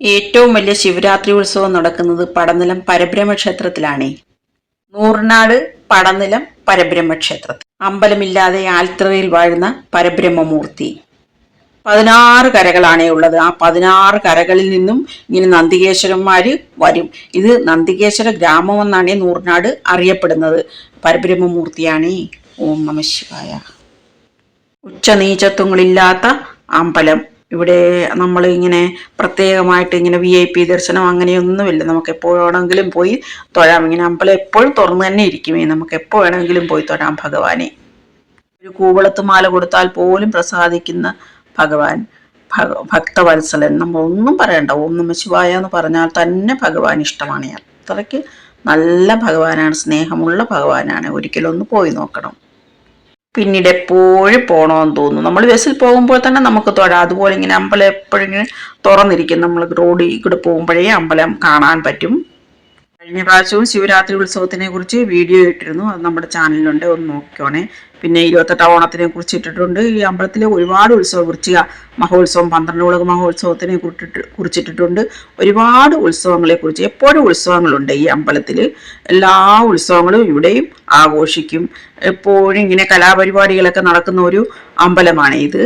ഏറ്റവും വലിയ ശിവരാത്രി ഉത്സവം നടക്കുന്നത് പടനിലം പരബ്രഹ്മ ക്ഷേത്രത്തിലാണ് നൂറിനാട് പടനിലം പരബ്രഹ്മ ക്ഷേത്രത്തിൽ അമ്പലമില്ലാതെ ആൽത്തറയിൽ വാഴുന്ന പരബ്രഹ്മമൂർത്തി. പതിനാറ് കരകളാണേ ഉള്ളത്. ആ പതിനാറ് കരകളിൽ നിന്നും ഇങ്ങനെ നന്ദികേശ്വരന്മാർ വരും. ഇത് നന്ദികേശ്വര ഗ്രാമം എന്നാണ് നൂറിനാട് അറിയപ്പെടുന്നത്. പരബ്രഹ്മമൂർത്തിയാണ്. ഓം നമ ശിവായ. ഉച്ചനീചത്വങ്ങളില്ലാത്ത അമ്പലം. ഇവിടെ നമ്മൾ ഇങ്ങനെ പ്രത്യേകമായിട്ട് ഇങ്ങനെ വി ഐ പി ദർശനം അങ്ങനെയൊന്നുമില്ല. നമുക്ക് എപ്പോഴാണെങ്കിലും പോയി തൊഴാം. ഇങ്ങനെ അമ്പലം എപ്പോഴും തുറന്നു തന്നെ ഇരിക്കുമേ നമുക്ക് എപ്പോൾ വേണമെങ്കിലും പോയി തൊഴാം ഭഗവാനെ. ഒരു കൂവളത്ത് മാല കൊടുത്താൽ പോലും പ്രസാദിക്കുന്ന ഭഗവാൻ ഭഗ ഭക്തവത്സലൻ. നമ്മൾ ഒന്നും പറയണ്ട. ഓം നമ ശിവായ എന്ന് പറഞ്ഞാൽ തന്നെ ഭഗവാൻ ഇഷ്ടമാണ്. അത്രയ്ക്ക് നല്ല ഭഗവാനാണ്. സ്നേഹമുള്ള ഭഗവാനാണ്. ഒരിക്കലൊന്ന് പോയി നോക്കണം. പിന്നീട് എപ്പോഴും പോകണമെന്ന് തോന്നുന്നു. നമ്മൾ ബസ്സിൽ പോകുമ്പോൾ തന്നെ നമുക്ക് തൊഴാം അതുപോലെ ഇങ്ങനെ അമ്പലം എപ്പോഴും ഇങ്ങനെ തുറന്നിരിക്കും. നമ്മൾ റോഡിൽ കൂടെ പോകുമ്പോഴേ അമ്പലം കാണാൻ പറ്റും. കഴിഞ്ഞ പ്രാവശ്യവും ശിവരാത്രി ഉത്സവത്തിനെ കുറിച്ച് വീഡിയോ ഇട്ടിരുന്നു. അത് നമ്മുടെ ചാനലിലുണ്ട്. ഒന്ന് നോക്കിക്കോണേ. പിന്നെ ഇരുപത്തെട്ടാം ഓണത്തിനെ കുറിച്ച് ഇട്ടിട്ടുണ്ട്. ഈ അമ്പലത്തിൽ ഒരുപാട് ഉത്സവ വൃശ്ചിക മഹോത്സവം പന്ത്രണ്ട് ഉലക മഹോത്സവത്തിനെ കുറിച്ചിട്ട് കുറിച്ചിട്ടിട്ടുണ്ട്. ഒരുപാട് ഉത്സവങ്ങളെ കുറിച്ച് എപ്പോഴും ഉത്സവങ്ങളുണ്ട് ഈ അമ്പലത്തിൽ എല്ലാ ഉത്സവങ്ങളും ഇവിടെയും ആഘോഷിക്കും. എപ്പോഴും ഇങ്ങനെ കലാപരിപാടികളൊക്കെ നടക്കുന്ന ഒരു അമ്പലമാണ് ഇത്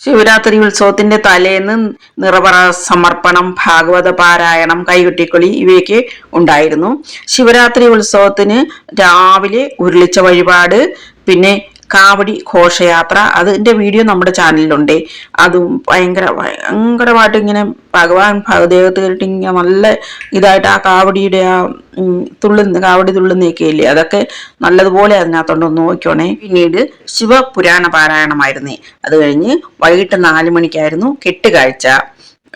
ശിവരാത്രി ഉത്സവത്തിന്റെ തലേന്ന് നിറപറ സമർപ്പണം ഭാഗവത പാരായണം കൈകൊട്ടിക്കളി ഇവയൊക്കെ ഉണ്ടായിരുന്നു. ശിവരാത്രി ഉത്സവത്തിന് രാവിലെ ഉരുളിച്ച വഴിപാട് പിന്നെ കാവടി ഘോഷയാത്ര. അതിന്റെ വീഡിയോ നമ്മുടെ ചാനലിലുണ്ട്. അതും ഭയങ്കര ഭയങ്കരമായിട്ട് ഇങ്ങനെ ഭഗവാൻ ഭഗദേവത്തിട്ട് ഇങ്ങനെ നല്ല ഇതായിട്ട് ആ കാവടിയുടെ ആ തുള്ളുന്ന കാവടി തുള്ളുന്നൊക്കെ ഇല്ലേ അതൊക്കെ നല്ലതുപോലെ അതിനകത്തുണ്ടോ നോക്കിയോണേ പിന്നീട് ശിവപുരാണ പാരായണമായിരുന്നേ. അത് കഴിഞ്ഞ് വൈകിട്ട് നാല് മണിക്കായിരുന്നു കെട്ടുകാഴ്ച.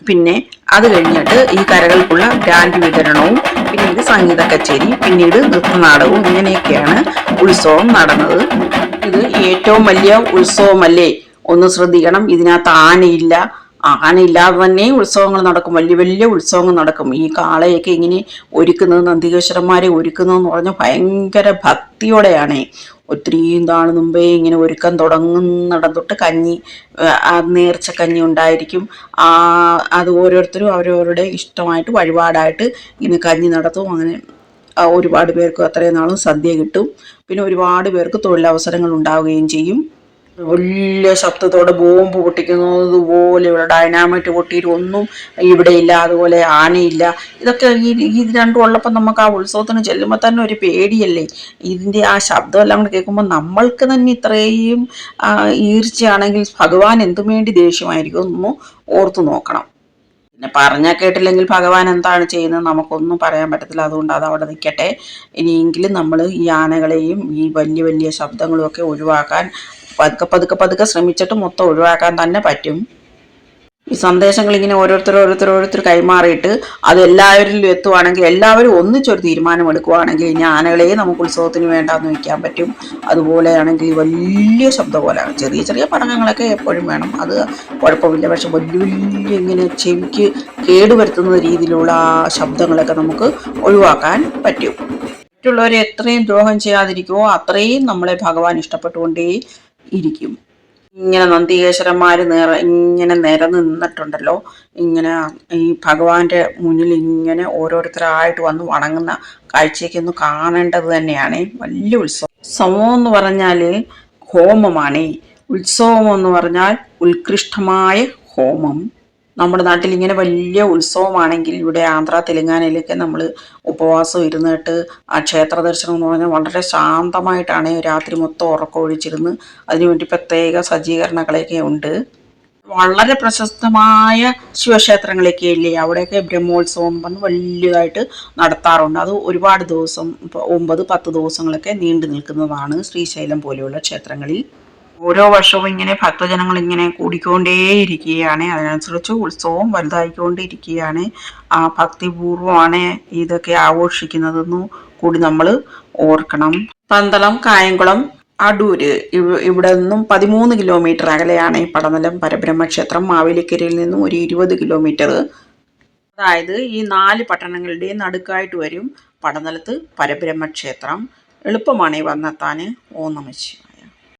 പിന്നെ അത് കഴിഞ്ഞിട്ട് ഈ കരകൾക്കുള്ള ഗ്രാൻഡ് വിതരണവും പിന്നീട് സംഗീത കച്ചേരി പിന്നീട് നൃത്തനാടകവും ഇങ്ങനെയൊക്കെയാണ് ഉത്സവം നടന്നത്. ഇത് ഏറ്റവും വലിയ ഉത്സവമല്ലേ? ഒന്ന് ശ്രദ്ധിക്കണം. ഇതിനകത്ത് ആനയില്ല. ആനയില്ലാതെ തന്നെ ഉത്സവങ്ങൾ നടക്കും. വലിയ വലിയ ഉത്സവങ്ങൾ നടക്കും. ഈ കാളയൊക്കെ ഇങ്ങനെ ഒരുക്കുന്നത് നന്ദികേശ്വരന്മാരെ ഒരുക്കുന്നതെന്ന് പറഞ്ഞ ഭയങ്കര ഭക്തിയോടെയാണ്. ഒത്തിരിയും നാൾ മുമ്പേ ഇങ്ങനെ ഒരുക്കം തുടങ്ങുന്നിടം തൊട്ട് കഞ്ഞി നേർച്ച കഞ്ഞി ഉണ്ടായിരിക്കും. ആ അത് ഓരോരുത്തരും അവരവരുടെ ഇഷ്ടമായിട്ട് വഴിപാടായിട്ട് ഇങ്ങനെ കഞ്ഞി നടത്തും. അങ്ങനെ ഒരുപാട് പേർക്ക് അത്രയും നാളും സദ്യ കിട്ടും. പിന്നെ ഒരുപാട് പേർക്ക് തൊഴിലവസരങ്ങൾ ഉണ്ടാവുകയും ചെയ്യും. വലിയ ശബ്ദത്തോടെ ബോംബ് പൊട്ടിക്കുന്നതുപോലെ ഇവിടെ ഡൈനാമൈറ്റ് പൊട്ടിയിട്ട് ഒന്നും ഇവിടെ ഇല്ല. അതുപോലെ ആനയില്ല. ഇതൊക്കെ ഈ ഇത് രണ്ടും ഉള്ളപ്പോൾ നമുക്ക് ആ ഉത്സവത്തിന് ചെല്ലുമ്പോൾ തന്നെ ഒരു പേടിയല്ലേ? ഇതിന്റെ ആ ശബ്ദം എല്ലാം കൂടെ കേൾക്കുമ്പോൾ നമ്മൾക്ക് തന്നെ ഇത്രയും ഈർച്ചയാണെങ്കിൽ ഭഗവാൻ എന്തും വേണ്ടി ദേഷ്യമായിരിക്കും ഒന്ന് ഓർത്തു നോക്കണം. പിന്നെ പറഞ്ഞാൽ കേട്ടില്ലെങ്കിൽ ഭഗവാൻ എന്താണ് ചെയ്യുന്നത് നമുക്കൊന്നും പറയാൻ പറ്റത്തില്ല. അതുകൊണ്ട് അത് അവിടെ നിൽക്കട്ടെ. ഇനിയെങ്കിലും നമ്മൾ ഈ ആനകളെയും ഈ വലിയ വലിയ ശബ്ദങ്ങളും ഒക്കെ ഒഴിവാക്കാൻ പതുക്കെ പതുക്കെ പതുക്കെ ശ്രമിച്ചിട്ട് മൊത്തം ഒഴിവാക്കാൻ തന്നെ പറ്റും. ഈ സന്ദേശങ്ങൾ ഇങ്ങനെ ഓരോരുത്തർ ഓരോരുത്തർ ഓരോരുത്തർ കൈമാറിയിട്ട് അത് എല്ലാവരിലും എത്തുവാണെങ്കിൽ എല്ലാവരും ഒന്നിച്ചൊരു തീരുമാനമെടുക്കുവാണെങ്കിൽ ഇനി ആനകളെ നമുക്ക് ഉത്സവത്തിന് വേണ്ടാന്ന് വയ്ക്കാൻ പറ്റും. അതുപോലെയാണെങ്കിൽ വലിയ ശബ്ദം പോലെയാണ് ചെറിയ ചെറിയ പടങ്ങങ്ങളൊക്കെ എപ്പോഴും വേണം. അത് കുഴപ്പമില്ല. പക്ഷെ വലിയ വലിയ ഇങ്ങനെ ചെവിക്ക് കേടുവരുത്തുന്ന രീതിയിലുള്ള ആ ശബ്ദങ്ങളൊക്കെ നമുക്ക് ഒഴിവാക്കാൻ പറ്റും. മറ്റുള്ളവരെ എത്രയും ദ്രോഹം ചെയ്യാതിരിക്കുമോ അത്രയും നമ്മളെ ഭഗവാൻ ഇഷ്ടപ്പെട്ടുകൊണ്ടേ ഇരിക്കും ഇങ്ങനെ നന്ദികേശ്വരന്മാർ നിറ ഇങ്ങനെ നിരന്ന് നിന്നിട്ടുണ്ടല്ലോ. ഇങ്ങനെ ഈ ഭഗവാന്റെ മുന്നിൽ ഇങ്ങനെ ഓരോരുത്തരായിട്ട് വന്ന് വണങ്ങുന്ന കാഴ്ചയ്ക്ക് ഒന്ന് കാണേണ്ടത് തന്നെയാണ്. വലിയ ഉത്സവം. ഉത്സവം എന്ന് പറഞ്ഞാൽ ഹോമമാണ്. ഉത്സവം എന്ന് പറഞ്ഞാൽ ഉത്കൃഷ്ടമായ ഹോമം. നമ്മുടെ നാട്ടിൽ ഇങ്ങനെ വലിയ ഉത്സവമാണെങ്കിൽ ഇവിടെ ആന്ധ്ര തെലുങ്കാനയിലൊക്കെ നമ്മൾ ഉപവാസം ഇരുന്നിട്ട് ആ ക്ഷേത്ര ദർശനം എന്ന് പറഞ്ഞാൽ വളരെ ശാന്തമായിട്ടാണ് രാത്രി മൊത്തം ഉറക്കമൊഴിച്ചിരുന്ന് അതിനുവേണ്ടി പ്രത്യേക സജ്ജീകരണങ്ങളൊക്കെ ഉണ്ട്. വളരെ പ്രശസ്തമായ ശിവക്ഷേത്രങ്ങളൊക്കെ ഇല്ലേ? അവിടെയൊക്കെ ബ്രഹ്മോത്സവം പറഞ്ഞ് വലിയതായിട്ട് നടത്താറുണ്ട്. അത് ഒരുപാട് ദിവസം ഒമ്പത് പത്ത് ദിവസങ്ങളൊക്കെ നീണ്ടു നിൽക്കുന്നതാണ് ശ്രീശൈലം പോലെയുള്ള ക്ഷേത്രങ്ങളിൽ. ഓരോ വർഷവും ഇങ്ങനെ ഭക്തജനങ്ങൾ ഇങ്ങനെ കൂടിക്കൊണ്ടേയിരിക്കുകയാണ്. അതിനനുസരിച്ച് ഉത്സവം വലുതായിക്കൊണ്ടിരിക്കുകയാണ്. ആ ഭക്തിപൂർവമാണ് ഇതൊക്കെ ആഘോഷിക്കുന്നതെന്നു കൂടി നമ്മൾ ഓർക്കണം. പന്തളം കായംകുളം അടൂര് ഇവിടെ നിന്നും പതിമൂന്ന് കിലോമീറ്റർ അകലെയാണ് ഈ പടനിലം പരബ്രഹ്മക്ഷേത്രം. മാവേലിക്കരയിൽ നിന്നും ഒരു ഇരുപത് കിലോമീറ്റർ. അതായത് ഈ നാല് പട്ടണങ്ങളുടെ നടുക്കായിട്ട് വരും പടനിലത്ത് പരബ്രഹ്മക്ഷേത്രം. എളുപ്പമാണ് ഈ വന്നെത്താൻ ഓ